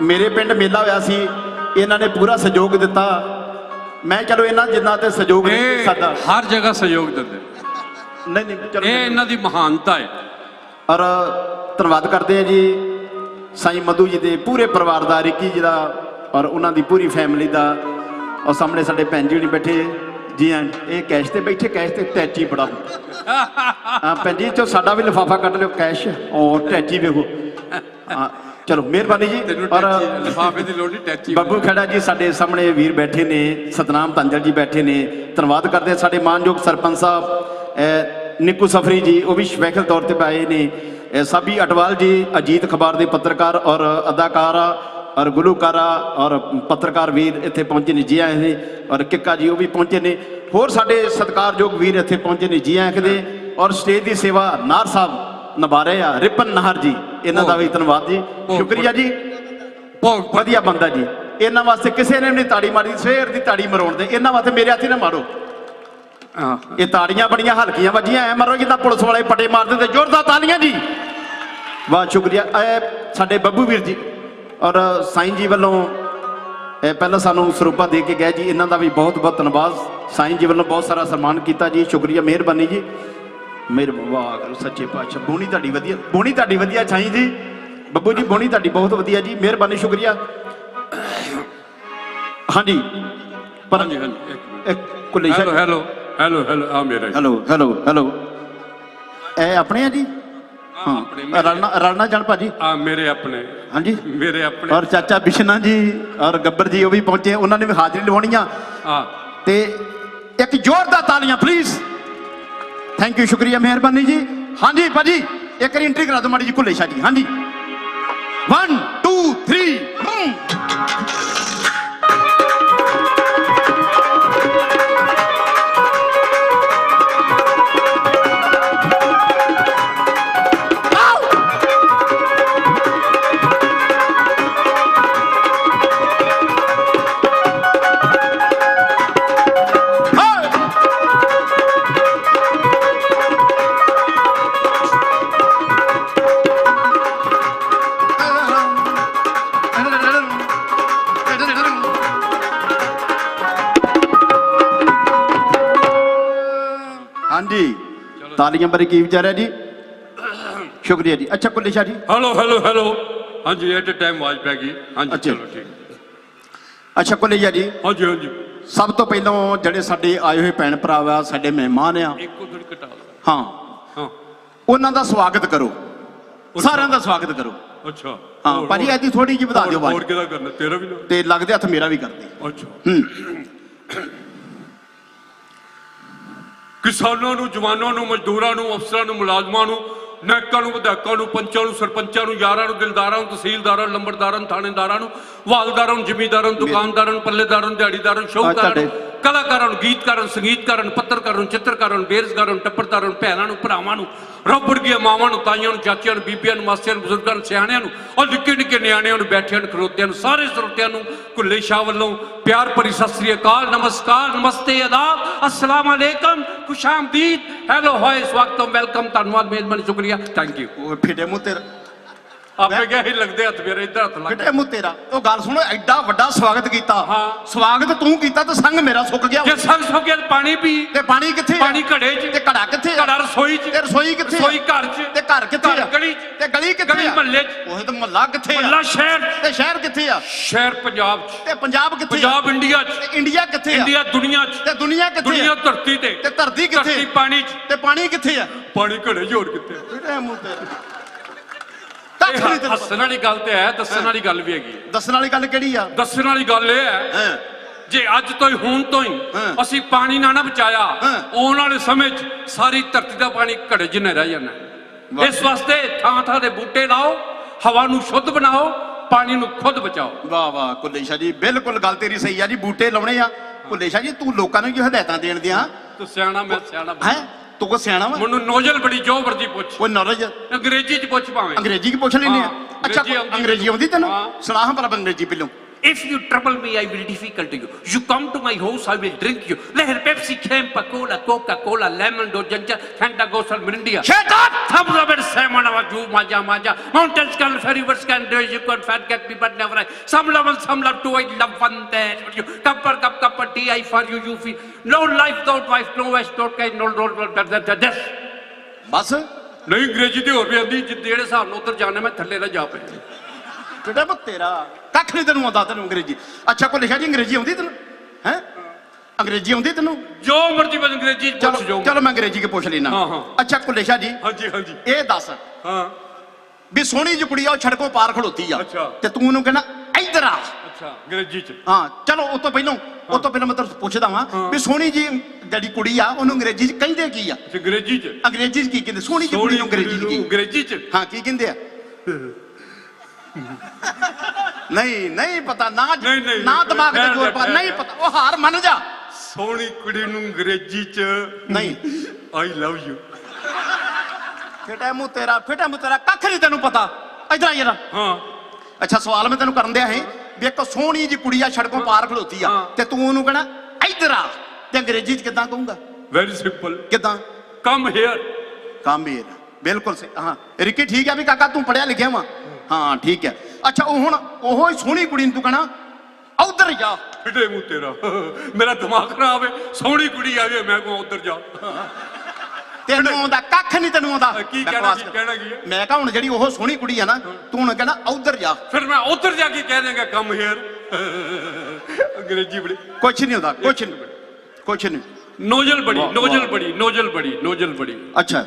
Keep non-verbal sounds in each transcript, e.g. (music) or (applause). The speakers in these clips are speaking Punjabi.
ਮੇਰੇ ਪਿੰਡ ਮੇਲਾ ਹੋਇਆ ਸੀ ਇਹਨਾਂ ਨੇ ਪੂਰਾ ਸਹਿਯੋਗ ਦਿੱਤਾ। ਮੈਂ ਚਲੋ ਇਹਨਾਂ ਜਿੰਨਾ ਤੇ ਸਹਿਯੋਗ ਨਹੀਂ ਸਕਦਾ ਹਰ ਜਗ੍ਹਾ ਸਹਿਯੋਗ ਦਿੰਦੇ। ਨਹੀਂ ਨਹੀਂ ਚਲੋ ਇਹ ਇਹਨਾਂ ਦੀ ਮਹਾਨਤਾ ਹੈ। ਔਰ ਧੰਨਵਾਦ ਕਰਦੇ ਆ ਜੀ ਸਾਈਂ ਮਧੂ ਜੀ ਦੇ ਪੂਰੇ ਪਰਿਵਾਰ ਦਾ ਰਿੱਕੀ ਜੀ ਦਾ ਔਰ ਉਹਨਾਂ ਦੀ ਪੂਰੀ ਫੈਮਿਲੀ ਦਾ। ਔਰ ਸਾਹਮਣੇ ਸਾਡੇ ਭੈਣ ਜੀ ਹੁਣੀ ਬੈਠੇ। ਜੀ ਹਾਂ ਇਹ ਕੈਸ਼ ਤੇ ਬੈਠੇ ਕੈਸ਼ ਤੇ ਟੈਚੀ ਬੜਾ (laughs) ਹਾਂ ਭੈਣ ਜੀ ਚੋ ਸਾਡਾ ਵੀ ਲਿਫਾਫਾ ਕੱਢ ਲਿਓ ਕੈਸ਼। ਔਰ ਟੈਚੀ ਵੇਖੋ। ਹਾਂ। ਚਲੋ ਮਿਹਰਬਾਨੀ ਜੀ ਔਰ ਲਿਫਾਫੇ ਦੀ ਲੋੜ ਨਹੀਂ ਟੈਚੀ ਬੱਬੂ ਖੜਾ ਜੀ ਸਾਡੇ ਸਾਹਮਣੇ ਵੀਰ ਬੈਠੇ ਨੇ ਸਤਨਾਮ ਤੰਜਲ ਜੀ ਬੈਠੇ ਨੇ। ਧੰਨਵਾਦ ਕਰਦੇ ਸਾਡੇ ਮਾਨਯੋਗ ਸਰਪੰਚ ਸਾਹਿਬ ਨਿੱਕੂ ਸਫਰੀ ਜੀ ਉਹ ਵੀ ਸਪੈਸ਼ਲ ਤੌਰ ਤੇ ਆਏ ਨੇ। ਸਾਬੀ ਅਟਵਾਲ ਜੀ ਅਜੀਤ ਅਖਬਾਰ ਦੇ ਪੱਤਰਕਾਰ ਔਰ ਅਦਾਕਾਰਾ ਔਰ ਗੁਲੂਕਾਰਾ ਔਰ ਪੱਤਰਕਾਰ ਵੀਰ ਇੱਥੇ ਪਹੁੰਚੇ ਨੇ ਜੀ ਆਏ ਨੇ ਔਰ ਕਿੱਕਾ ਜੀ ਉਹ ਵੀ ਪਹੁੰਚੇ ਨੇ। ਹੋਰ ਸਾਡੇ ਸਤਿਕਾਰਯੋਗ ਵੀਰ ਇੱਥੇ ਪਹੁੰਚੇ ਨੇ ਜੀ ਆਏ ਦੇ। ਔਰ ਸਟੇਜ ਦੀ ਸੇਵਾ ਨਾਰ ਸਾਹਿਬ ਨਿਭਾ ਰਹੇ ਆ ਰਿਪਨ ਨਾਹਰ ਜੀ। ਇਹਨਾਂ ਦਾ ਵੀ ਧੰਨਵਾਦ ਜੀ। ਸ਼ੁਕਰੀਆ ਜੀ। ਬਹੁਤ ਵਧੀਆ ਬੰਦਾ ਜੀ। ਇਹਨਾਂ ਵਾਸਤੇ ਕਿਸੇ ਨੇ ਵੀ ਨਹੀਂ ਤਾੜੀ ਮਾਰੀ ਸਵੇਰ ਦੀ ਤਾੜੀ ਮਰਾਉਣ ਦੇ। ਇਹਨਾਂ ਵਾਸਤੇ ਮੇਰੇ ਹੱਥੀ ਨਾ ਮਾਰੋ। ਇਹ ਤਾੜੀਆਂ ਬੜੀਆਂ ਹਲਕੀਆਂ ਵੱਜੀਆਂ ਐ ਮਾਰੋ ਜਿੱਦਾਂ ਪੁਲਿਸ ਵਾਲੇ ਪਟੇ ਮਾਰ ਦਿੰਦੇ ਜ਼ੋਰਦਾਰ ਤਾਲੀਆਂ ਜੀ। ਵਾਹ ਸ਼ੁਕਰੀਆ। ਇਹ ਸਾਡੇ ਬੱਬੂ ਵੀਰ ਜੀ ਔਰ ਸਾਈਂ ਜੀ ਵੱਲੋਂ ਇਹ ਪਹਿਲਾਂ ਸਾਨੂੰ ਸਰੂਪਾ ਦੇ ਕੇ ਗਏ ਜੀ। ਇਹਨਾਂ ਦਾ ਵੀ ਬਹੁਤ ਬਹੁਤ ਧੰਨਵਾਦ। ਸਾਈਂ ਜੀ ਵੱਲੋਂ ਬਹੁਤ ਸਾਰਾ ਸਨਮਾਨ ਕੀਤਾ ਜੀ। ਸ਼ੁਕਰੀਆ ਮਿਹਰਬਾਨੀ ਜੀ। ਮੇਰ ਵਾਹ ਕਰੋ ਸੱਚੇ ਪਾਤਸ਼ਾਹ ਬੋਣੀ ਤੁਹਾਡੀ ਵਧੀਆ ਬੋਣੀ ਤੁਹਾਡੀ ਵਧੀਆ ਸਾਈਂ ਜੀ। ਬੱਬੂ ਜੀ ਬੋਣੀ ਤੁਹਾਡੀ ਬਹੁਤ ਵਧੀਆ ਜੀ ਮਿਹਰਬਾਨੀ ਸ਼ੁਕਰੀਆ। ਹਾਂਜੀ। ਪਰ ਹਾਂਜੀ ਹਾਂਜੀ ਇੱਕ ਮਿੰਟ। ਇੱਕ ਕੁੱਲੇ ਹੈਲੋ ਹੈਲੋ ਹੈਲੋ ਹੈਲੋ ਆ ਮੇਰਾ। ਹੀ। Hello hello hello. ਇਹ ਆਪਣੇ ਆ ਜੀ? ਹਾਂ ਆਪਣੇ ਮੇਰੇ- ਰਲਣਾ ਰਲਣਾ ਜਾਣ ਭਾਜੀ। ਆ ਮੇਰੇ ਆਪਣੇ। ਹਾਂਜੀ। ਮੇਰੇ ਆਪਣੇ। ਔਰ ਚਾਚਾ ਬਿਸ਼ਨਾ ਜੀ ਔਰ ਗੱਬਰ ਜੀ ਉਹ ਵੀ ਪਹੁੰਚੇ ਉਹਨਾਂ ਨੇ ਵੀ ਹਾਜ਼ਰੀ ਲਵਾਉਣੀਆਂ ਆ। ਤੇ ਇੱਕ ਜ਼ੋਰਦਾਰ ਤਾਲੀਆਂ ਪਲੀਜ਼ ਥੈਂਕ ਯੂ ਸ਼ੁਕਰੀਆ ਮਿਹਰਬਾਨੀ ਜੀ ਹਾਂਜੀ ਭਾਜੀ ਇੱਕ ਵਾਰੀ ਐਂਟਰੀ ਕਰਾ ਦਿਓ ਮਾੜੀ ਜੀ ਕੁੱਲੇ ਸ਼ਾਹ ਜੀ ਹਾਂਜੀ 1 2 3 ਤਾਲੀਆਂ ਬਾਰੇ ਕੀ ਵਿਚਾਰ ਹੈ ਜੀ? ਸ਼ੁਕਰੀਆ ਜੀ। ਅੱਛਾ ਕੁੱਲੇ Shah ji. Hello hello hello ਹਾਂਜੀ ਐਟ ਟਾਈਮ ਆਵਾਜ਼ ਪੈ ਗਈ। ਹਾਂਜੀ ਅੱਛਾ। ਚਲੋ ਠੀਕ। ਅੱਛਾ ਕੁੱਲੇ ਸ਼ਾਹ ਜੀ। ਹਾਂਜੀ ਹਾਂਜੀ। ਸਭ ਤੋਂ ਪਹਿਲਾਂ ਜਿਹੜੇ ਸਾਡੇ ਆਏ ਹੋਏ ਭੈਣ ਭਰਾ ਆ ਸਾਡੇ ਮਹਿਮਾਨ ਆ। ਇੱਕ ਉਧਰ ਘਟਾ ਲਓ ਹਾਂ। ਹਾਂ। ਉਹਨਾਂ ਦਾ ਸਵਾਗਤ ਕਰੋ। ਸਾਰਿਆਂ ਦਾ ਸਵਾਗਤ ਕਰੋ। ਅੱਛਾ। ਹਾਂ ਹੋਰ- ਭਾਜੀ ਐਦੀ ਥੋੜੀ ਜਿਹੀ ਵਧਾ ਦਿਓ ਹੋਰ ਕਿਹਦਾ ਕਰਨਾ? ਤੇਰਾ ਵੀ ਨਾ। ਤੇ ਲੱਗਦੇ ਹੱਥ ਮੇਰਾ ਵੀ ਕਰਦੇ ਅੱਛਾ। ਹੂੰ। ਕਿਸਾਨਾਂ ਨੂੰ ਜਵਾਨਾਂ ਨੂੰ ਮਜ਼ਦੂਰਾਂ ਨੂੰ ਅਫਸਰਾਂ ਨੂੰ ਮੁਲਾਜ਼ਮਾਂ ਨੂੰ ਨਾਇਕਾਂ ਨੂੰ ਵਿਧਾਇਕਾਂ ਨੂੰ ਪੰਚਾਂ ਨੂੰ ਸਰਪੰਚਾਂ ਨੂੰ ਯਾਰਾਂ ਨੂੰ ਦਿਲਦਾਰਾਂ ਨੂੰ ਤਹਿਸੀਲਦਾਰਾਂ ਨੂੰ ਲੰਬੜਦਾਰਾਂ ਨੂੰ ਥਾਣੇਦਾਰਾਂ ਨੂੰ ਵਾਲਦਾਰਾਂ ਨੂੰ ਜ਼ਿਮੀਂਦਾਰਾਂ ਨੂੰ ਦੁਕਾਨਦਾਰਾਂ ਨੂੰ ਪੱਲੇਦਾਰਾਂ ਨੂੰ ਦਿਹਾੜੀਦਾਰਾਂ ਨੂੰ ਸ਼ੌਕਦਾਰਾਂ ਨੂੰ ਕਲਾਕਾਰਾਂ ਨੂੰ ਗੀਤਕਾਰਾਂ ਨੂੰ ਸੰਗੀਤਕਾਰਾਂ ਨੂੰ ਪੱਤਰਕਾਰਾਂ ਨੂੰ ਚਿੱਤਰਕਾਰਾਂ ਨੂੰ ਬੇਰੁਜ਼ਗਾਰਾਂ ਨੂੰ ਟੱਪਰਦਾਰਾਂ ਨੂੰ ਭੈਣਾਂ ਨੂੰ ਭਰਾਵਾਂ ਨੂੰ ਰੱਬੜ ਦੀਆਂ ਮਾਵਾਂ ਨੂੰ ਤਾਈਆਂ ਨੂੰ ਚਾਚੀਆਂ ਨੂੰ ਬੀਬੀਆਂ ਨੂੰ ਮਾਸੀਆਂ ਨੂੰ ਬਜ਼ੁਰਗਾਂ ਨੂੰ ਸਿਆਣਿਆਂ ਨੂੰ ਔਰ ਨਿੱਕੇ ਨਿੱਕੇ ਨਿਆਣਿਆਂ ਨੂੰ ਬੈਠਿਆਂ ਨੂੰ ਖਲੋਤਿਆਂ ਨੂੰ ਸਾਰੇ ਸਰੋਤਿਆਂ ਨੂੰ ਕੁੱਲੇ ਸ਼ਾਹ ਵੱਲੋਂ ਪਿਆਰ ਭਰੀ ਸਤਿ ਸ੍ਰੀ ਅਕਾਲ ਨਮਸਕਾਰ ਨਮਸਤੇ ਆਦਾਬ ਅਸਲਾਮ ਅਲੈਕਮ ਖੁਸ਼ਾਮਦੀਦ ਹੈਲੋ ਹੋਏ ਸਵਾਗਤਮ ਵੈਲਕਮ ਧੰਨਵਾਦ ਮਿਹਰਬਾਨੀ ਸ਼ੁਕਰੀਆ ਥੈਂਕ ਯੂ ਉਹ ਫਿੱਟੇ ਮੂੰਹ ਤੇਰਾ ਆਪੇ ਕਿਹਾ ਹੀ ਲੱਗਦੇ ਹੱਥ ਮੇਰੇ ਇੱਧਰ ਹੱਥ ਲੱਗ ਫਿੱਟੇ ਮੂੰਹ ਤੇਰਾ ਉਹ ਗੱਲ ਸੁਣੋ ਐਡਾ ਵੱਡਾ ਸਵਾਗਤ ਕੀਤਾ ਹਾਂ। ਸਵਾਗਤ ਤੂੰ ਕੀਤਾ ਤੇ ਸੰਗ ਮੇਰਾ ਸੁੱਕ ਗਿਆ ਜੇ ਸੰਗ ਸੋ ਗਿਆ ਪਾਣੀ ਪੀ ਤੇ ਪਾਣੀ ਕਿੱਥੇ ਆ? ਪਾਣੀ ਘੜੇ 'ਚ ਤੇ ਘੜਾ ਕਿੱਥੇ ਆ? ਘੜਾ ਰਸੋਈ 'ਚ ਤੇ ਰਸੋਈ ਕਿੱਥੇ ਆ? ਰਸੋਈ ਘਰ 'ਚ ਤੇ ਘਰ ਕਿੱਥੇ ਆ ਘਰ ਗਲੀ 'ਚ ਤੇ ਗਲੀ ਕਿੱਥੇ ਗਲੀ ਆ ਮੁਹੱਲੇ 'ਚ ਉਹ ਤਾਂ ਮਹੱਲਾ ਕਿੱਥੇ ਆ ਮੱਲਾ ਸ਼ਹਿਰ 'ਚ ਤੇ ਸ਼ਹਿਰ ਕਿੱਥੇ ਆ ਸ਼ਹਿਰ ਪੰਜਾਬ 'ਚ ਤੇ ਪੰਜਾਬ ਕਿੱਥੇ ਆ ਪੰਜਾਬ ਇੰਡੀਆ 'ਚ ਤੇ ਇੰਡੀਆ ਕਿੱਥੇ ਆ ਇੰਡੀਆ ਦੁਨੀਆ 'ਚ ਤੇ ਦੁਨੀਆ ਕਿੱਥੇ ਦੁਨੀਆ ਆ ਧਰਤੀ ਤੇ ਤੇ ਧਰਤੀ ਕਿੱਥੇ ਧਰਤੀ ਪਾਣੀ 'ਚ ਤੇ ਪਾਣੀ ਕਿੱਥੇ ਆ ਪਾਣੀ ਘੜੇ 'ਚ ਹੋਰ ਕਿੱਥੇ ਫਿੱਟੇ ਮੂੰਹ ਤੇਰਾ ਇਹ ਵਾਲੀ ਗੱਲ ਤੇ ਹੈ ਦੱਸਣ ਵਾਲੀ ਗੱਲ ਵੀ ਹੈਗੀ ਹੈ। ਦੱਸਣ ਵਾਲੀ ਗੱਲ ਕਿਹੜੀ ਆ ਦੱਸਣ ਵਾਲੀ ਗੱਲ ਇਹ ਹੈ ਹਾਂ ਜੇ ਅੱਜ ਤੋਂ ਹੀ ਹੁਣ ਤੋਂ ਹੀ ਹਾਂ। ਅਸੀਂ ਪਾਣੀ ਨਾ ਨਾ ਬਚਾਇਆ ਹਾਂ। ਆਉਣ ਵਾਲੇ ਸਮੇਂ 'ਚ ਸਾਰੀ ਧਰਤੀ ਦਾ ਪਾਣੀ ਘੜੇ ਜਿੰਨੇ ਰਹਿ ਜਾਣਾ। ਵਾਹ। ਇਸ ਵਾਸਤੇ ਥਾਂ ਥਾਂ ਦੇ ਬੂਟੇ ਲਾਓ ਹਵਾ ਨੂੰ ਸ਼ੁੱਧ ਬਣਾਓ ਪਾਣੀ ਨੂੰ ਖੁਦ ਬਚਾਓ ਵਾਹ ਵਾਹ ਕੁੱਲੇ ਸ਼ਾਹ ਜੀ ਬਿਲਕੁਲ ਗੱਲ ਤੇਰੀ ਸਹੀ ਆ ਜੀ ਬੂਟੇ ਲਾਉਣੇ ਆ ਕੁੱਲੇ ਸ਼ਾਹ ਜੀ ਤੂੰ ਲੋਕਾਂ ਨੂੰ ਕੀ ਹਦਾਇਤਾਂ ਦੇਣ ਦਿਆਂ ਤੂੰ ਸਿਆਣਾ ਮੈਂ ਸਿਆਣਾ ਹੈ ਤੂੰ ਕੋ ਸਿਆਣਾ ਵਾ? ਮੈਨੂੰ ਨੋਜਲ ਬੜੀ ਜੋ ਵਰਦੀ ਪੁੱਛ। ਕੋਈ ਨੌਲੇਜ ਅੰਗਰੇਜ਼ੀ 'ਚ ਪੁੱਛ ਭਾਵੇਂ। ਅੰਗਰੇਜ਼ੀ ਕੀ ਪੁੱਛ ਲੈਨੇ ਆ। ਅੱਛਾ ਅੰਗਰੇਜ਼ੀ ਆਉਂਦੀ ਤੈਨੂੰ। ਸੁਣਾ ਹਾਂ। ਭਲਾ ਅੰਗਰੇਜ਼ੀ ਪਹਿਲੋਂ If you trouble me, I will difficult you. You come to my house, I will drink you. Leher Pepsi, Campa, Cola, Coca-Cola, Lemon, do Ginger, Fanta, Gosal, Mirindia. Shut up! Thumbs up and salmon, our Jew, Maja, Maja. Mountains can, rivers can, do you can fat get me, but never I. Some love and some love too, I love one that. You cupper, cup, cup, of tea, I for you, you feel. No life without wife, no west, no kind, no road, no that, that, that, that. ਬਸ ਨਹੀਂ ਅੰਗਰੇਜ਼ੀ ਤੇ ਹੋਰ ਵੀ ਆਂਦੀ ਜਿਹੜੇ ਹਿਸਾਬ ਨਾਲ ਉਧਰ ਜਾਣਾ ਮੈਂ ਥੱਲੇ ਨਾ ਜਾ ਪਿਆ ਬੇਟਾ ਮੈਂ ਤੇਰਾ ਕੱਖ ਨਹੀਂ ਤੈਨੂੰ ਆਉਂਦਾ ਤੈਨੂੰ ਅੰਗਰੇਜ਼ੀ। ਅੱਛਾ ਕੋਈ ਲਿਖਿਆ ਜੀ ਅੰਗਰੇਜ਼ੀ ਆਉਂਦੀ ਤੈਨੂੰ? ਹੈ? ਅੰਗਰੇਜ਼ੀ ਆਉਂਦੀ ਤੈਨੂੰ? ਜੋ ਮਰਜ਼ੀ ਬਸ ਅੰਗਰੇਜ਼ੀ ਪੁੱਛ ਜਾਓ। ਚਲੋ ਮੈਂ ਅੰਗਰੇਜ਼ੀ ਕੇ ਪੁੱਛ ਲੈਣਾ ਹਾਂ, ਹਾਂ। ਅੱਛਾ ਕੁਲੇਸ਼ਾ ਜੀ? ਹਾਂਜੀ ਹਾਂਜੀ। ਇਹ ਦੱਸ। ਹਾਂ। ਵੀ ਸੋਹਣੀ ਜਿਹੀ ਕੁੜੀ ਆ ਉਹ ਛੜਕੋਂ ਪਾਰ ਖਲੋਤੀ ਆ। ਤੇ ਤੂੰ ਉਹਨੂੰ ਕਹਿਣਾ ਇੱਧਰ ਆ। ਅੱਛਾ ਅੰਗਰੇਜ਼ੀ ਚ। ਹਾਂ ਚਲੋ ਉਹ ਤੋਂ ਪਹਿਲਾਂ ਉਹ ਤੋਂ ਪਹਿਲਾਂ ਮੈਂ ਤੈਨੂੰ ਪੁੱਛਦਾ ਵਾਂ ਵੀ ਸੋਹਣੀ ਜੀ ਜਿਹੜੀ ਕੁੜੀ ਆ ਉਹਨੂੰ ਅੰਗਰੇਜ਼ੀ ਚ ਕਹਿੰਦੇ ਕੀ ਆ? ਅੰਗਰੇਜ਼ੀ ਚ। ਅੰਗਰੇਜ਼ੀ ਚ ਕੀ ਕਹਿੰਦੇ? ਸੋਹਣੀ ਜਿਹੀ ਕੁੜੀ ਨੂੰ ਅੰਗਰੇਜ਼ੀ ਚ ਕੀ ਅੰਗਰੇਜ਼ੀ ਚ। ਹਾਂ ਕੀ ਕਹਿੰਦੇ ਆ? (laughs) ਨਹੀਂ ਨਹੀਂ ਪਤਾ ਨਾ ਨਹੀਂ, ਨਹੀਂ, ਨਾ ਦਿਮਾਗ ਠਹਿਰ ਜ਼ੋਰ ਪਾ ਨਹੀਂ। ਪਤਾ ਉਹ ਹਾਰ ਮੰਨ ਜਾ। ਸੋਹਣੀ ਕੁੜੀ ਨੂੰ ਅੰਗਰੇਜ਼ੀ ਚ ਨਹੀਂ। ਆਈ ਲਵ ਯੂ ਫੇਟਾ ਮੂੰ ਤੇਰਾ ਫੇਟਾ ਮੂੰ ਤੇਰਾ ਕੱਖ ਨਹੀਂ ਤੈਨੂੰ ਪਤਾ। ਇਧਰ ਆ ਜਰਾ। ਹਾਂ। ਅੱਛਾ ਸਵਾਲ ਮੈਂ ਤੈਨੂੰ ਕਰਨ ਦਿਆ ਹੈ ਵੀ ਇੱਕ ਸੋਹਣੀ ਜੀ ਕੁੜੀ ਆ ਸੜਕੋਂ ਪਾਰ ਖਲੋਤੀ ਆ ਹਾਂ। ਤੇ ਤੂੰ ਉਹਨੂੰ ਕਹਿਣਾ ਇੱਧਰ ਆ। ਤੇ ਅੰਗਰੇਜ਼ੀ ਚ ਕਿਦਾਂ ਕਹੂੰਗਾ? ਵੈਰੀ ਸਿੰਪਲ ਕਿਦਾਂ? ਕਮ ਹੇਅਰ ਕਾਮੇਰ ਬਿਲਕੁਲ ਸਹੀ। ਹਾਂ। ਰਿੱਕੀ ਠੀਕ ਹੈ ਵੀ ਕਾਕਾ ਤੂੰ ਪੜਿਆ ਲਿਖਿਆ ਵਾ? ਹਾਂ ਠੀਕ ਹੈ। ਅੱਛਾ ਉਹ ਹੁਣ ਉਹੋ ਹੀ ਸੋਹਣੀ ਕੁੜੀ ਨੂੰ ਤੂੰ ਕਹਿਣਾ ਉਧਰ ਜਾ। ਫਿਟੇ ਮੂੰਹ ਤੇਰਾ। ਮੇਰਾ ਦਿਮਾਗ ਖਰਾਬ ਹੈ ਸੋਹਣੀ ਕੁੜੀ ਆ ਗਈ ਮੈਂ ਕੋ ਉਧਰ ਜਾ। ਤੈਨੂੰ ਆਉਂਦਾ ਕੱਖ ਨਹੀਂ ਤੈਨੂੰ ਆਉਂਦਾ। ਕੀ ਕਹਿਣਾ ਕੀ। ਕਹਿਣਾ ਕੀ ਹੈ ਮੈਂ ਕਹਾਂ ਹੁਣ ਜਿਹੜੀ ਉਹ ਸੋਹਣੀ ਕੁੜੀ ਆ ਨਾ ਤੂੰ ਹੁਣ ਕਹਿਣਾ ਉਧਰ ਜਾ। ਫਿਰ ਮੈਂ ਉਧਰ ਜਾ ਕੇ ਕਹਿ ਦੇਗਾ ਕਮ ਹੇਅਰ ਅੰਗਰੇਜ਼ੀ ਬੜੀ। ਕੁਛ ਨਹੀਂ ਹੁੰਦਾ ਕੁਛ ਨਹੀਂ ਕੁਛ ਨਹੀਂ ਨੋਜ਼ਲ ਬੜੀ ਨੋਜ਼ਲ। ਬੜੀ ਨੋਜ਼ਲ ਬੜੀ ਨੋਜ਼ਲ ਬੜੀ। ਅੱਛਾ।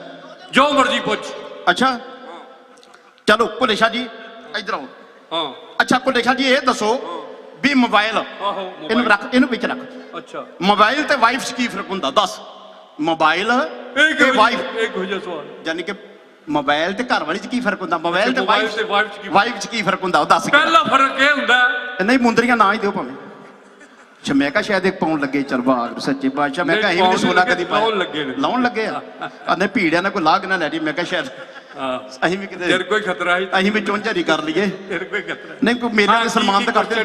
ਜੋ ਮਰਜ਼ੀ ਪੁੱਛ। ਅੱਛਾ। ਚਲੋ ਭੁਲੇਸ਼ਾ ਜੀ ਇਧਰ ਆਓ। ਹਾਂ। ਅੱਛਾ ਭੁਲੇਸ਼ਾ ਜੀ ਇਹ ਦੱਸੋ ਵੀ ਮੋਬਾਈਲ ਆਹੋ ਇਹਨੂੰ। ਰੱਖ ਇਹਨੂੰ ਵਿੱਚ ਰੱਖ। ਅੱਛਾ। ਮੋਬਾਈਲ ਤੇ ਵਾਈਫ 'ਚ ਕੀ ਫ਼ਰਕ ਹੁੰਦਾ? ਦੱਸ। ਮੋਬਾਈਲ ਤੇ ਵਾਈਫ ਇੱਕ ਹੋ ਜਾ ਸਵਾਲ? ਯਾਨੀ ਕਿ ਮੋਬਾਈਲ ਤੇ ਘਰ ਵਾਲੀ 'ਚ ਕੀ ਫ਼ਰਕ ਹੁੰਦਾ? ਮੋਬਾਈਲ ਤੇ ਵਾਈਫ ਤੇ ਵਾਈਫ ਚ ਕੀ ਵਾਈਫ 'ਚ ਕੀ ਫ਼ਰਕ ਹੁੰਦਾ? ਉਹ ਦੱਸ ਪਹਿਲਾ ਫ਼ਰਕ ਇਹ ਹੁੰਦਾ ਨਹੀਂ ਮੁੰਦਰੀਆਂ ਨਾ ਹੀ ਦਿਓ ਭਾਵੇਂ। ਅੱਛਾ ਮੈਂ ਕਿਹਾ ਸ਼ਾਇਦ ਇੱਕ ਪਾਉਣ ਲੱਗੇ ਚਰਵਾਗ ਸੱਚੇ ਬਾਦਸ਼ਾਹ ਮੈਂ ਕਿਹਾ ਇਹ ਵੀ ਪਾਉਣ ਸੋਨਾ ਲੱਗੇ, ਕਦੀ ਪਾਇਆ। ਲਾਉਣ ਲੱਗੇ। ਲਾਉਣ ਲੱਗੇ ਆ। ਅਨੇ ਭੀੜਿਆਂ ਨਾਲ ਕੋਈ ਲਾਗ ਨਾ ਲੈ ਜੀ ਮੈਂ ਕਿਹਾ ਸ਼ਾਇਦ ਅਸੀਂ ਵੀ ਤੇਰੇ ਕਿਤੇ ਕੋਈ ਖਤਰਾ ਹੈ ਅਸੀਂ ਵੀ ਚੁੰਝਾਰੀ ਕਰ ਲਈਏ। ਤੇਰੇ ਕੋਈ ਖਤਰਾ ਨਹੀਂ ਕੋਈ ਮੇਰੇ ਨਾਲ ਸਨਮਾਨ ਤਾਂ ਕਰਦੇ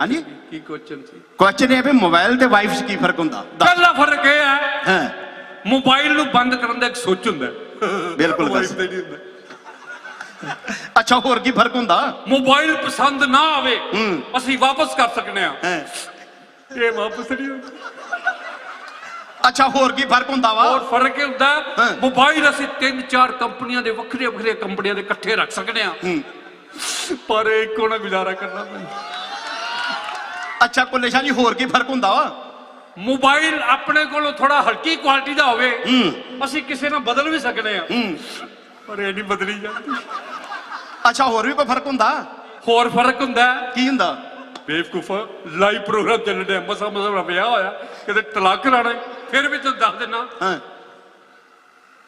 ਹਾਂਜੀ? ਕੀ- ਕੁਐਸਚਨ ਸੀ? ਕੁਐਸਚਨ ਇਹ ਵੀ ਮੋਬਾਈਲ ਤੇ ਵਾਈਫ 'ਚ ਕੀ ਫ਼ਰਕ ਹੁੰਦਾ? ਪਹਿਲਾ ਫ਼ਰਕ ਇਹ ਹੈ ਹਾਂ। ਮੋਬਾਈਲ ਨੂੰ ਬੰਦ ਕਰਨ ਦਾ ਇੱਕ ਸੁੱਚ ਹੁੰਦਾ। ਬਿਲਕੁਲ ਹੁੰਦਾ। ਅੱਛਾ ਹੋਰ ਕੀ ਫ਼ਰਕ ਹੁੰਦਾ? ਮੋਬਾਈਲ ਪਸੰਦ ਨਾ ਆਵੇ। ਅਸੀਂ ਵਾਪਸ ਕਰ ਸਕਨੇ ਆ। ਹਾਂ। ਇਹ ਵਾਪਸ ਨਹੀਂ ਹੁੰਦਾ। ਅੱਛਾ ਹੋਰ ਕੀ ਫ਼ਰਕ ਹੁੰਦਾ ਵਾ? ਹੋਰ ਫ਼ਰਕ ਇਹ ਹੁੰਦਾ ਹੈ। ਮੋਬਾਈਲ ਅਸੀਂ ਤਿੰਨ ਚਾਰ ਕੰਪਨੀਆਂ ਦੇ ਵੱਖਰੇ ਵੱਖਰੇ ਕੰਪਨੀਆਂ ਦੇ ਇਕੱਠੇ ਰੱਖ ਸਕਦੇ ਆ ਹੂੰ। ਪਰ ਇੱਕੋ ਨਾਲ ਗੁਜ਼ਾਰਾ ਕਰਨਾ ਪੈਂਦਾ। ਅੱਛਾ ਕੁਲੇਸ਼ਾ ਜੀ ਹੋਰ ਕੀ ਫ਼ਰਕ ਹੁੰਦਾ ਵਾ? ਮੋਬਾਈਲ ਆਪਣੇ ਕੋਲੋਂ ਥੋੜਾ ਹਲਕੀ ਕੁਆਲਿਟੀ ਦਾ ਹੋਵੇ ਅਸੀਂ ਕਿਸੇ ਨਾਲ ਬਦਲ ਵੀ ਸਕਨੇ ਆ ਹੂੰ। ਪਰ ਇਹ ਨਹੀਂ ਬਦਲੀ ਜਾਂਦੀ। ਅੱਛਾ ਹੋਰ ਵੀ ਕੋਈ ਫ਼ਰਕ ਹੁੰਦਾ? ਹੋਰ ਫ਼ਰਕ ਹੁੰਦਾ। ਹੈ, ਕੀ ਹੁੰਦਾ? ਬੇਵਕੂਫ ਲਾਈਵ ਪ੍ਰੋਗਰਾਮ ਚੱਲ ਰਿਹਾ ਮਸਾ ਮਸਾ ਵਿਆਹ ਹੋਇਆ ਕਿਤੇ ਤਲਾਕ ਕਰਾਣਾ ਹੈ, ਫਿਰ ਵੀ ਤੈਨੂੰ ਦੱਸ ਦਿੰਨਾ। ਹਾਂ।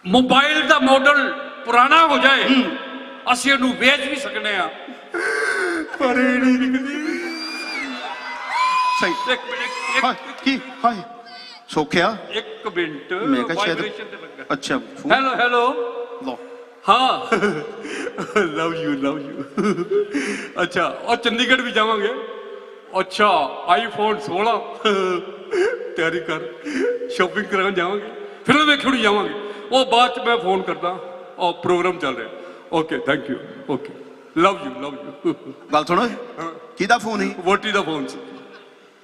ਮੋਬਾਈਲ ਦਾ ਮਾਡਲ ਪੁਰਾਣਾ ਹੋ ਜਾਏ ਅਸੀਂ ਇਹਨੂੰ ਵੇਚ ਵੀ ਸਕਨੇ ਆ। ਪਰ ਇਹ ਨਹੀਂ ਨਿਕਦੀ ਸਹੀ। ਇੱਕ ਮਿੰਟ ਹਾਂ ਕੀ? ਹਾਏ ਸੋਖਿਆ? ਇੱਕ ਮਿੰਟ। ਮੈਂ ਕਿਹਾ ਸ਼ਾਇਦ ਵਾਈਬ੍ਰੇਸ਼ਨ ਤੇ ਲੱਗਾ। ਅੱਛਾ ਫੋਨ ਹੈਲੋ ਹੈਲੋ ਲਓ। ਹਾਂ। ਲਵ ਯੂ ਲਵ ਯੂ ਅੱਛਾ ਉਹ ਚੰਡੀਗੜ੍ਹ ਵੀ ਜਾਵਾਂਗੇ। ਅੱਛਾ ਆਈਫੋਨ 16 ਤਿਆਰੀ ਕਰ ਸ਼ਾਪਿੰਗ ਕਰਾਉਣ ਜਾਵਾਂਗੇ। ਫਿਲਮ ਵੇਖਣ ਜਾਵਾਂਗੇ। ਉਹ ਬਾਅਦ ਚ ਮੈਂ ਫੋਨ ਕਰਦਾ। ਉਹ ਪ੍ਰੋਗਰਾਮ ਚੱਲ ਰਿਹਾ। Okay thank you okay love you love you ਗੱਲ ਸੁਣ। ਕਿਹਦਾ ਫੋਨ ਹੈ ਵੋਟੀ ਦਾ ਫੋਨ ਸੀ।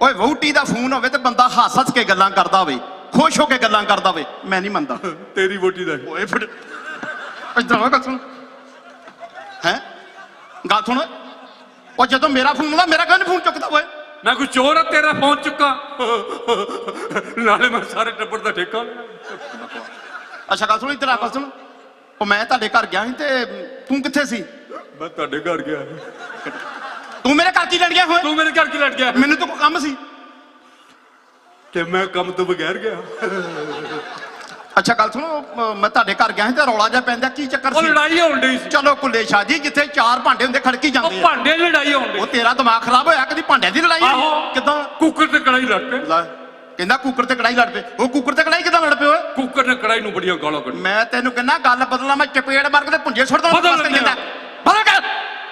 ਓਏ ਵਹੁਟੀ ਦਾ ਫੋਨ ਹੋਵੇ ਤੇ ਬੰਦਾ ਹੱਸ ਹੱਸ ਕੇ ਗੱਲਾਂ ਕਰਦਾ ਹੋਵੇ ਖੁਸ਼ ਹੋ ਕੇ ਗੱਲਾਂ ਕਰਦਾ ਹੋਵੇ ਮੈਂ ਨਹੀਂ ਮੰਨਦਾ। ਤੇਰੀ ਵੋਟੀ ਦਾ। ਓਏ ਫੜ ਇਦਾਂ ਵਾ ਗੱਲ ਸੁਣ। ਹੈ? ਗੱਲ ਸੁਣ। ਉਹ ਜਦੋਂ ਮੇਰਾ ਫੋਨ ਆਉਂਦਾ ਮੇਰਾ ਕਿਉਂ ਨਹੀਂ ਫੋਨ ਚੁੱਕਦਾ ਓਏ? ਮੈਂ ਕੋਈ ਚੋਰ ਆ ਤੇਰਾ ਫੋਨ ਚੁੱਕਾ। ਨਾਲੇ ਮੈਂ ਸਾਰੇ ਟੱਬਰ ਦਾ ਠੇਕਾ ਲਿਆ। ਅੱਛਾ ਗੱਲ ਸੁਣ ਗੱਲ ਸੁਣ। ਉਹ ਮੈਂ ਤੁਹਾਡੇ ਘਰ ਗਿਆ ਸੀ ਤੇ ਤੂੰ ਕਿੱਥੇ ਸੀ? ਮੈਂ ਤੁਹਾਡੇ ਘਰ ਗਿਆ ਤੂੰ ਮੇਰੇ ਘਰ ਕੀ ਲੜ ਗਿਆ ਹੋਏ ਤੂੰ ਮੇਰੇ ਘਰ ਕੀ ਲੜ ਗਿਆ। ਮੈਨੂੰ ਤਾਂ ਕੋਈ ਕੰਮ ਸੀ। ਤੇ ਮੈਂ ਕੰਮ ਤੋਂ ਬਗੈਰ ਗਿਆ। ਅੱਛਾ ਗੱਲ ਸੁਣੋ ਮੈਂ ਤੁਹਾਡੇ ਘਰ ਗਿਆ ਸੀ ਤੇ ਰੌਲਾ ਜਿਹਾ ਪੈਂਦਾ ਕੀ ਚੱਕਰ ਉਹ ਸੀ? ਲੜਾਈ ਹੋਣ ਡਈ ਸੀ। ਚਲੋ ਕੁੱਲੇ ਸ਼ਾਹ ਜੀ ਜਿੱਥੇ ਚਾਰ ਭਾਂਡੇ ਹੁੰਦੇ ਖੜਕੀ ਉਹ ਜਾਂਦੇ ਆ। ਭਾਂਡੇ ਦੀ ਲੜਾਈ ਹੋਣ ਡਈ। ਉਹ ਤੇਰਾ ਦਿਮਾਗ ਖਰਾਬ ਹੋਇਆ ਕਦੀ ਭਾਂਡਿਆਂ ਦੀ ਲੜਾਈ ਹੋਈ? ਆਹੋ। ਕਿੱਦਾਂ? ਕੁੱਕਰ ਤੇ ਕੜਾਈ ਲੜ ਪਏ ਲੈ ਕਹਿੰਦਾ ਕੁੱਕਰ ਤੇ ਕੜਾਈ ਲੜ ਪਏ। ਉਹ ਕੁੱਕਰ ਤੇ ਕੜਾਈ ਕਿੱਦਾਂ ਲੜ ਪਏ ਓਏ? ਕੁੱਕਰ ਨੇ ਕੜਾਈ ਨੂੰ ਬੜੀਆਂ ਗਾਲਾਂ ਕੱਢੀਆਂ। ਮੈਂ ਤੈਨੂੰ ਕਹਿੰਦਾ ਗੱਲ ਬਦਲਾ ਮੈਂ ਚਪੇੜ ਮਾਰ ਕੇ ਤੇ ਸੁੱਟ ਦਵਾਂ ਬਦਲ ਲੈਂਦੇ ਕਹਿੰਦਾ ਬਦਲ ਕਰ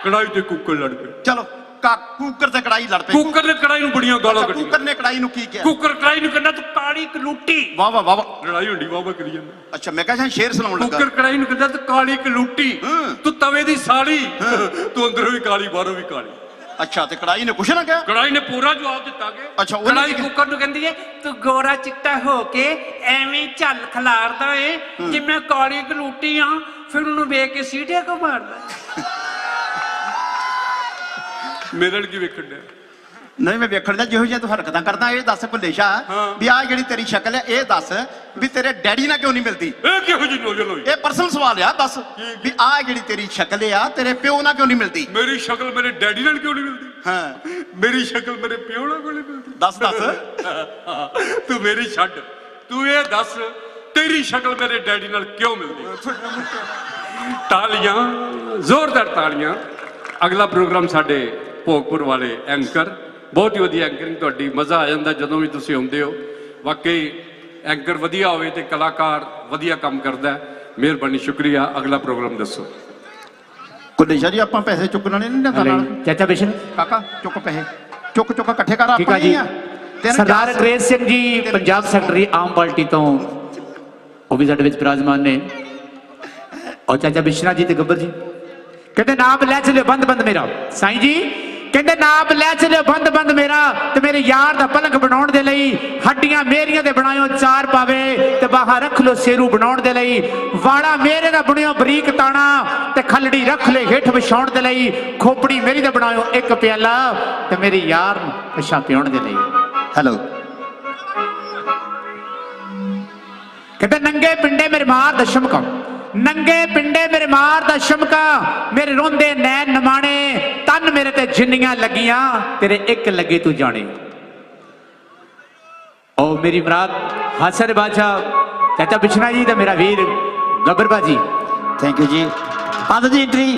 ਕੜਾਈ ਤੇ ਕੁੱਕਰ ਲੜ ਪਏ। ਚਲੋ। ਕਾ ਕੂਕਰ ਤੇ ਕੜਾਈ ਲੜ ਪਈ। ਕੁੱਕਰ ਨੇ ਕੜਾਈ ਨੂੰ ਬੜੀਆਂ ਗਾਲਾਂ ਅੱਛਾ, ਕੱਢੀਆਂ। ਕੂਕਰ ਨੇ ਕੜਾਈ ਨੂੰ ਕੀ ਕਿਹਾ? ਕੁੱਕਰ ਕੜਾਈ ਨੂੰ ਕਹਿੰਦਾ ਤੂੰ ਕਾਲੀ ਕਲੂਟੀ ਵਾਹ ਵਾਹ ਵਾਹ ਵਾਹ। ਲੜਾਈ ਹੁੰਦੀ ਵਾਹ ਕਰੀ ਜਾਂਦਾ। ਅੱਛਾ ਮੈਂ ਕਿਹਾ ਸ਼ਾਇਦ ਸ਼ੇਰ ਸੁਣਾਉਣ ਲੱਗਾ। ਕੁੱਕਰ ਕੜਾਈ ਨੂੰ ਕਹਿੰਦਾ ਤੂੰ ਕਾਲੀ ਕਲੂਟੀ ਹਾਂ। ਤੂੰ ਤਵੇ ਦੀ ਸਾਲੀ। ਤੂੰ ਅੰਦਰੋਂ ਵੀ ਕਾਲੀ ਬਾਹਰੋਂ ਵੀ ਕਾਲੀ। ਅੱਛਾ ਤੇ ਕੜਾਈ ਨੇ ਕੁਛ ਨਾ ਕਿਹਾ? ਕੜਾਈ ਨੇ ਪੂਰਾ ਜਵਾਬ ਦਿੱਤਾ ਕਿ ਅੱਛਾ, ਉਹਨੇ ਕੜਾਈ ਕੀ- ਕੁੱਕਰ ਨੂੰ ਕਹਿੰਦੀ ਏ ਤੂੰ ਗੋਰਾ ਚਿੱਟਾ ਹੋ ਕੇ ਐਵੇਂ ਝੱਲ ਖਲਾਰਦਾ ਏ ਜਿਵੇਂ ਕਾਲੀ ਗਲੂਟੀ ਆ ਫਿਰ ਉਹਨੂੰ ਵੇਖ ਕੇ ਸੀਟੇ ਕੋ ਮਾਰਦਾ? (laughs) ਮੇਰੇ ਨਾਲ ਕੀ ਵੇਖਣ ਡਿਆ। ਨਹੀਂ ਮੈਂ ਵੇਖਣ ਦਾ ਜਿਹੋ ਜਿਹਾ ਤੂੰ ਹਰਕਤਾਂ ਕਰਦਾ ਇਹ ਦੱਸ ਭੁੱਲੇਸ਼ਾ ਹਾਂ। ਵੀ ਆ ਜਿਹੜੀ ਤੇਰੀ ਸ਼ਕਲ ਹੈ ਇਹ ਦੱਸ ਵੀ ਤੇਰੇ ਡੈਡੀ ਨਾਲ ਕਿਉਂ ਨਹੀਂ ਮਿਲਦੀ? ਇਹ ਕਿਹੋ ਜਿਹੀ ਨੋਜਲ ਹੋਈ? ਇਹ ਪਰਸਨਲ ਸਵਾਲ ਆ ਦੱਸ ਵੀ ਆ ਜਿਹੜੀ ਤੇਰੀ ਸ਼ਕਲ ਆ ਤੇਰੇ ਪਿਓ ਨਾਲ ਕਿਉਂ ਨਹੀਂ ਮਿਲਦੀ? ਮੇਰੀ ਸ਼ਕਲ ਮੇਰੇ ਡੈਡੀ ਨਾਲ ਕਿਉਂ ਨਹੀਂ ਮਿਲਦੀ? ਹਾਂ। ਮੇਰੀ ਸ਼ਕਲ ਮੇਰੇ ਪਿਓ ਨਾਲ ਕਿਉਂ ਨਹੀਂ ਮਿਲਦੀ? ਦੱਸ ਦੱਸ। (laughs) ਤੂੰ ਮੇਰੀ ਛੱਡ। ਤੂੰ ਇਹ ਦੱਸ ਤੇਰੀ ਸ਼ਕਲ ਮੇਰੇ ਡੈਡੀ ਨਾਲ ਕਿਉਂ ਮਿਲਦੀ? ਤਾਲੀਆਂ ਜ਼ੋਰਦਾਰ ਤਾਲੀਆਂ। ਅਗਲਾ ਪ੍ਰੋਗਰਾਮ ਸਾਡੇ ਭੋਗਪੁਰ ਵਾਲੇ ਐਂਕਰ ਬਹੁਤ ਹੀ ਵਧੀਆ ਐਂਕਰਿੰਗ ਤੁਹਾਡੀ ਮਜ਼ਾ ਆ ਜਾਂਦਾ ਜਦੋਂ ਵੀ ਤੁਸੀਂ ਆਉਂਦੇ ਹੋ। ਵਾਕਈ ਐਂਕਰ ਵਧੀਆ ਹੋਵੇ ਤੇ ਕਲਾਕਾਰ ਵਧੀਆ ਕੰਮ ਕਰਦਾ ਹੈ। ਮਿਹਰਬਾਨੀ ਸ਼ੁਕਰੀਆ। ਅਗਲਾ ਪ੍ਰੋਗਰਾਮ ਦੱਸੋ। ਭੁੱਲੇਸ਼ਾ ਜੀ ਆਪਾਂ ਪੈਸੇ ਚੁੱਕਣ ਵਾਲੇ ਨਹੀਂ ਨਾ ਨਾਲ? ਚਾਚਾ ਬਿਸ਼ਨ ਕਾਕਾ ਚੁੱਕ ਪੈਸੇ। ਚੁੱਕ ਚੁੱਕ ਇਕੱਠੇ ਕਰ ਆਪਾਂ ਜੀ। ਨਹੀਂ ਆ। ਤੈਨੂੰ ਸਰਦਾਰ ਅੰਗਰੇਜ਼ ਸਿੰਘ ਜੀ ਪੰਜਾਬ ਸੈਕਟਰੀ ਆਮ ਪਾਰਟੀ ਤੋਂ। ਉਹ ਵੀ ਸਾਡੇ ਵਿੱਚ ਬਿਰਾਜਮਾਨ ਨੇ। ਔਰ ਚਾਚਾ ਬਿਸ਼ਨਾ ਜੀ ਤੇ ਗੱਬਰ ਜੀ। ਕਹਿੰਦੇ ਨਾਮ ਲੈ ਚਲਿਓ ਬੰਦ ਬੰਦ ਮੇਰਾ। ਸਾਈਂ ਜੀ ਕਹਿੰਦੇ ਨਾਮ ਲੈ ਚਲਿਓ, ਬੰਦ ਬੰਦ ਮੇਰਾ ਤੇ ਮੇਰੇ ਯਾਰ ਦਾ ਪਲਕ ਬਣਾਉਣ ਦੇ ਲਈ ਹੱਡੀਆਂ ਮੇਰੀਆਂ ਦੇ ਬਣਾਇਓ, ਚਾਰ ਪਾਵੇ ਤੇ ਬਾਹਰ ਰੱਖ ਲੋ ਸੇਰੂ ਬਣਾਉਣ ਦੇ ਲਈ। ਵਾਲਾ ਮੇਰੇ ਦਾ ਬਣਿਓ, ਬਰੀਕ ਤਾਣਾ ਤੇ ਖੱਲੜੀ ਰੱਖ ਲੈ ਹੇਠ ਵਿਛਾਉਣ ਦੇ ਲਈ। ਖੋਪੜੀ ਮੇਰੀ ਦਾ ਬਣਾਇਓ, ਇੱਕ ਪਿਆਲਾ ਤੇ ਮੇਰੇ ਯਾਰ ਨੂੰ ਪਿਛਾ ਪਿਉਣ ਦੇ ਲਈ। ਹੈਲੋ ਕਹਿੰਦੇ, ਨੰਗੇ ਪਿੰਡੇ ਮੇਰੇ ਮਾਰ ਦਸ਼ਮ ਸ਼ਮਕਾ ਨੰਗੇ ਪਿੰਡੇ ਮੇਰੇ ਮਾਰ ਦਾ ਸ਼ਮਕਾ, ਮੇਰੇ ਰੋਂਦੇ ਨੈਣ ਨਮਾਣੇ, ਤਨ ਮੇਰੇ ਤੇ ਜਿੰਨੀਆਂ ਲੱਗੀਆਂ, ਤੇਰੇ ਇੱਕ ਲੱਗੇ ਤੂੰ ਜਾਣੇ। ਓ ਮੇਰੀ ਮਰਾਦ ਹਾਸਰ ਬਾਜਾ ਚਾਚਾ ਬਿਸ਼ਨਾ ਜੀ ਤੇ ਮੇਰਾ ਵੀਰ, ਗੱਬਰ ਬਾਜੀ। ਥੈਂਕ ਯੂ ਜੀ। ਅੱਜ ਦੀ ਐਂਟਰੀ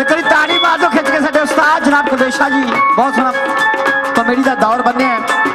ਇੱਕ ਵਾਰੀ ਤਾੜੀ ਮਾਰ ਦਿਓ, ਖਿੱਚ ਕੇ ਸਾਡੇ ਉਸਤਾਦ ਜਨਾਬ ਕੁਲੇਸ਼ਾ ਜੀ। ਬਹੁਤ ਸੋਹਣਾ ਕਮੇਡੀ ਦਾ ਦੌਰ ਬੰਨਿਆ ਹੈ।